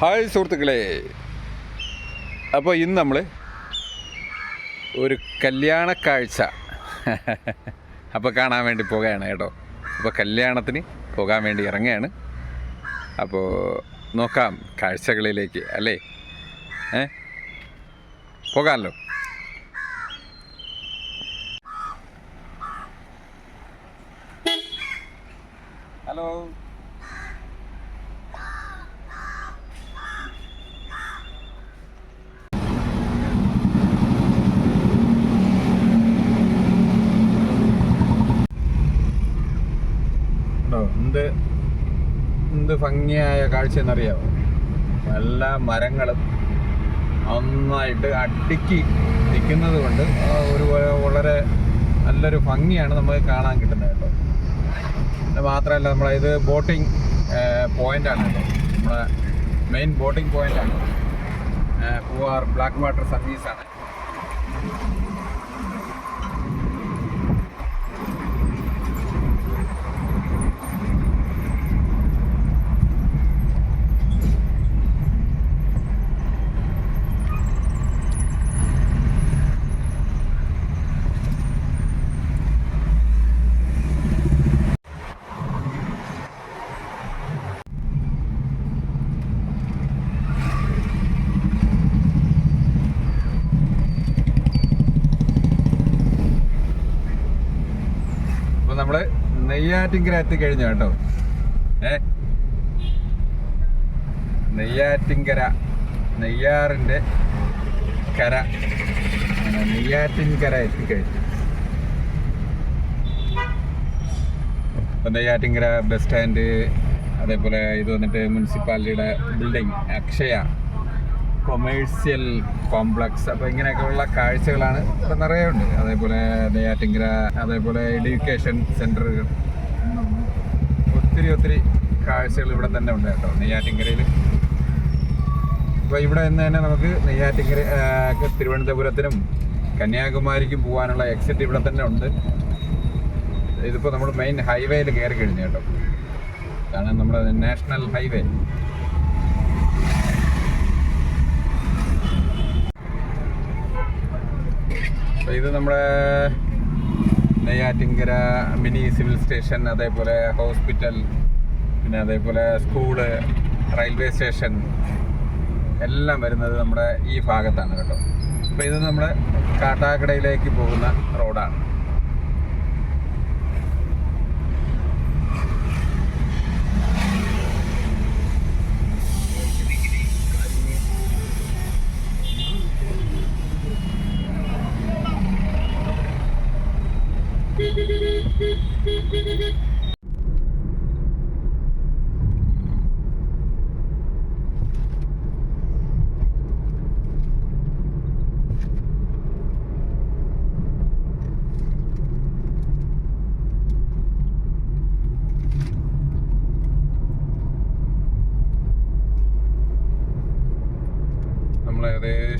Hi സുഹൃത്തുക്കളെ. അപ്പോൾ ഇന്ന് നമ്മൾ ഒരു കല്യാണ കാഴ്ച. അപ്പോൾ കാണാൻ വേണ്ടി പോകുകയാണ് കേട്ടോ. അപ്പോൾ കല്യാണത്തിന് പോകാൻ വേണ്ടി ഇറങ്ങുകയാണ്. അപ്പോൾ നോക്കാം കാഴ്ചകളിലേക്ക് അല്ലേ? ഏ? പോകാമല്ലോ ഹലോ ഉണ്ടോ എന്ത് ഭംഗിയായ കാഴ്ച എന്നറിയാമോ നല്ല മരങ്ങളും നന്നായിട്ട് അടുക്കി നിൽക്കുന്നത് കൊണ്ട് ഒരു വളരെ നല്ലൊരു ഭംഗിയാണ് നമുക്ക് കാണാൻ കിട്ടുന്നത് കേട്ടോ. മാത്രമല്ല നമ്മളെ ഇത് ബോട്ടിംഗ് പോയിന്റാണ് കേട്ടോ. നമ്മളെ മെയിൻ ബോട്ടിംഗ് പോയിന്റാണ് പൂവാർ ബ്ലാക്ക് വാട്ടർ സർവീസാണ് അപ്പോൾ നമ്മൾ നെയ്യാറ്റിങ്കര എത്തിക്കഴിഞ്ഞു കേട്ടോ? ഏ? നെയ്യാറ്റിങ്കര നെയ്യാറിന്റെ കര. നെയ്യാറ്റിൻകര എത്തിക്കഴിഞ്ഞു. നെയ്യാറ്റിങ്കര ബസ് സ്റ്റാൻഡ് അതേപോലെ ഇത് വന്നിട്ട് മുനിസിപ്പാലിറ്റിയുടെ ബിൽഡിംഗ് അക്ഷയ. കൊമേഴ്സ്യൽ കോംപ്ലക്സ് അപ്പോൾ ഇങ്ങനെയൊക്കെയുള്ള കാഴ്ചകളാണ് ഇവിടെ നിറയെ ഉണ്ട്. അതേപോലെ നെയ്യാറ്റിങ്കര അതേപോലെ എഡ്യൂക്കേഷൻ സെന്ററുകൾ ഒത്തിരി ഒത്തിരി കാഴ്ചകൾ ഇവിടെ തന്നെ ഉണ്ട് കേട്ടോ നെയ്യാറ്റിങ്കരയിൽ അപ്പോൾ ഇവിടെ നിന്ന് തന്നെ നമുക്ക് നെയ്യാറ്റിങ്കര തിരുവനന്തപുരത്തിനും കന്യാകുമാരിക്കും പോകാനുള്ള എക്സിറ്റ് ഇവിടെ തന്നെ ഉണ്ട്. ഇതിപ്പോൾ നമ്മൾ മെയിൻ ഹൈവേയിൽ കയറി കഴിഞ്ഞു കേട്ടോ. കാരണം നമ്മുടെ നാഷണൽ ഹൈവേ ഇത് നമ്മുടെ നെയ്യാറ്റിങ്കര മിനി സിവിൽ സ്റ്റേഷൻ അതേപോലെ ഹോസ്പിറ്റൽ പിന്നെ അതേപോലെ സ്കൂൾ റെയിൽവേ സ്റ്റേഷൻ എല്ലാം വരുന്നത് നമ്മുടെ ഈ ഭാഗത്താണ് കേട്ടോ. അപ്പോൾ ഇത് നമ്മുടെ കാട്ടാക്കടയിലേക്ക് പോകുന്ന റോഡാണ്.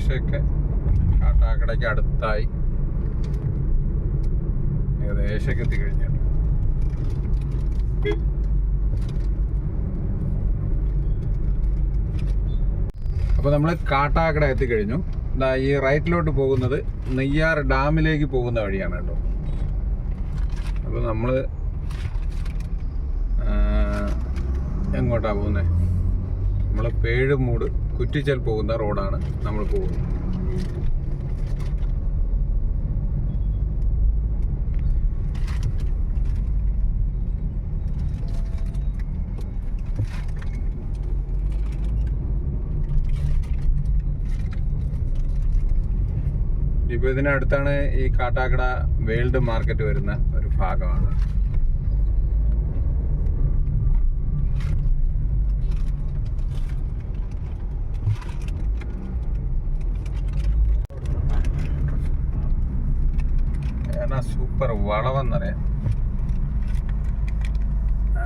ഏകദേശമൊക്കെ കാട്ടാക്കടയ്ക്ക് അടുത്തായി. ഏകദേശമൊക്കെ എത്തിക്കഴിഞ്ഞു. അപ്പോൾ നമ്മൾ കാട്ടാക്കട എത്തിക്കഴിഞ്ഞു. ഈ റൈറ്റിലോട്ട് പോകുന്നത് നെയ്യാർ ഡാമിലേക്ക് പോകുന്ന വഴിയാണ് കേട്ടോ. അപ്പോൾ നമ്മൾ എങ്ങോട്ടാ പോകുന്നത് നമ്മൾ പേഴുമൂട് കുറ്റിച്ചൽ പോകുന്ന റോഡാണ് നമ്മൾ പോകുന്നത്. ഇപ്പോൾ ഇതിനടുത്താണ് ഈ കാട്ടാക്കട വേൾഡ് മാർക്കറ്റ് വരുന്ന ഒരു ഭാഗമാണ്. എന്നാ സൂപ്പർ വളവെന്നറിയാം.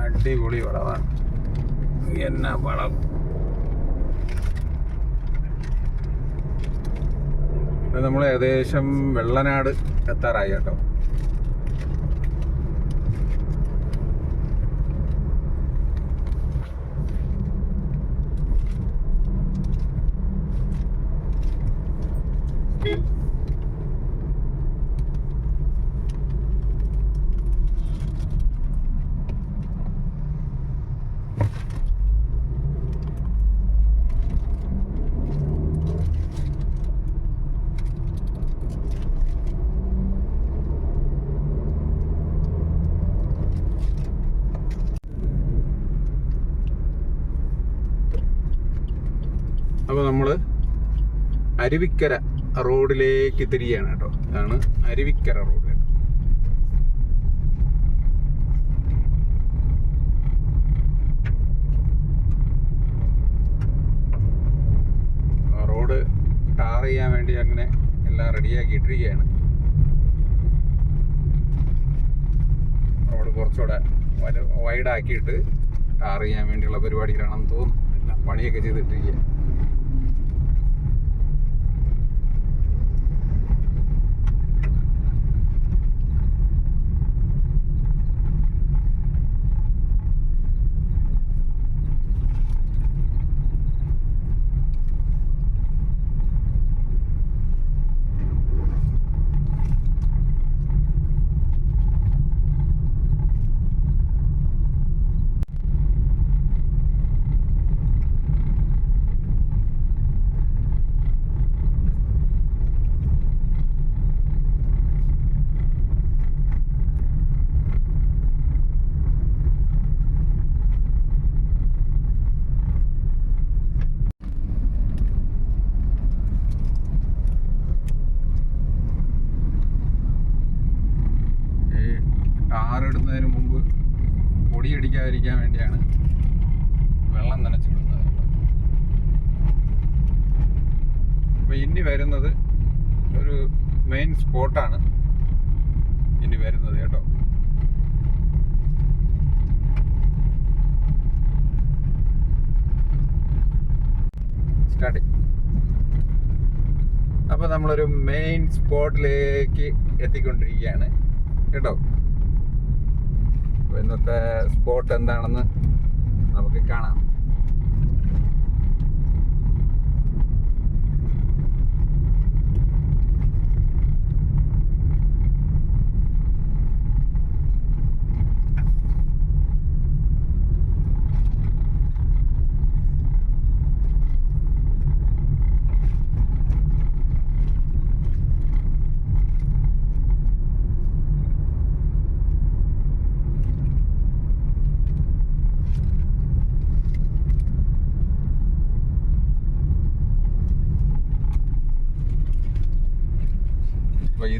അടിപൊളി വളവാണ്. എന്നാ വളം? നമ്മൾ ഏകദേശം വെള്ളനാട് എത്താറായി കേട്ടോ. അപ്പോൾ നമ്മൾ അരുവിക്കര റോഡിലേക്ക് തിരിയാണ് കേട്ടോ. ഇതാണ് അരുവിക്കര റോഡ്. റോഡ് ടാർ ചെയ്യാൻ വേണ്ടി അങ്ങനെ എല്ലാം റെഡിയാക്കി ഇട്ടിരിക്കുകയാണ് റോഡ് കുറച്ചുകൂടെ വൈഡാക്കിയിട്ട് ടാർ ചെയ്യാൻ വേണ്ടിയുള്ള പരിപാടികളാണെന്ന് തോന്നുന്നു. എല്ലാം പണിയൊക്കെ ചെയ്തിട്ടിരിക്കുക ഈ ടാറിടുന്നതിന് മുമ്പ് പൊടിയടിക്കാതിരിക്കാൻ വേണ്ടിയാണ് വെള്ളം നനച്ചിടുന്നത് കേട്ടോ. അപ്പൊ ഇനി വരുന്നത് ഒരു മെയിൻ ഇനി വരുന്നത് കേട്ടോ. സ്റ്റാർട്ടിങ് അപ്പൊ നമ്മളൊരു മെയിൻ സ്പോട്ടിലേക്ക് എത്തിക്കൊണ്ടിരിക്കുകയാണ് കേട്ടോ. ഇന്നത്തെ സ്പോട്ട് എന്താണെന്ന് നമുക്ക് കാണാം.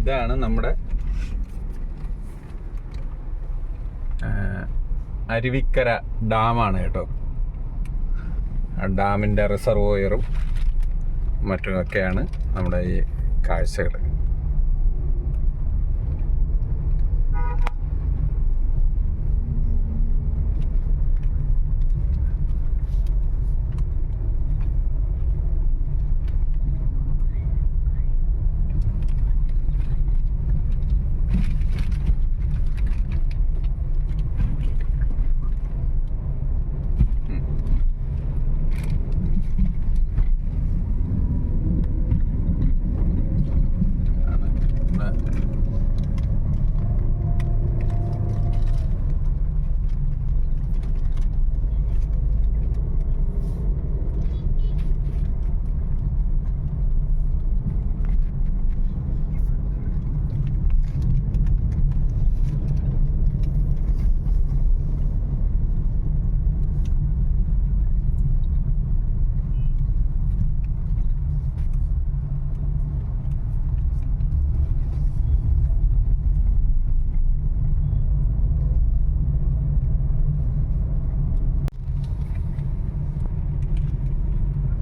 ഇതാണ് നമ്മുടെ അരുവിക്കര ഡാമാണ് കേട്ടോ. ആ ഡാമിന്റെ റിസർവോയറും മറ്റുമൊക്കെയാണ് നമ്മുടെ ഈ കാഴ്ചകൾ ആണ് ഇവിടെ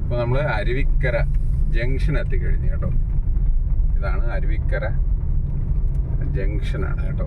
ഇപ്പൊ നമ്മൾ അരുവിക്കര ജംഗ്ഷൻ എത്തിക്കഴിഞ്ഞു കേട്ടോ. ഇതാണ് അരുവിക്കര ജംഗ്ഷനാണ് കേട്ടോ.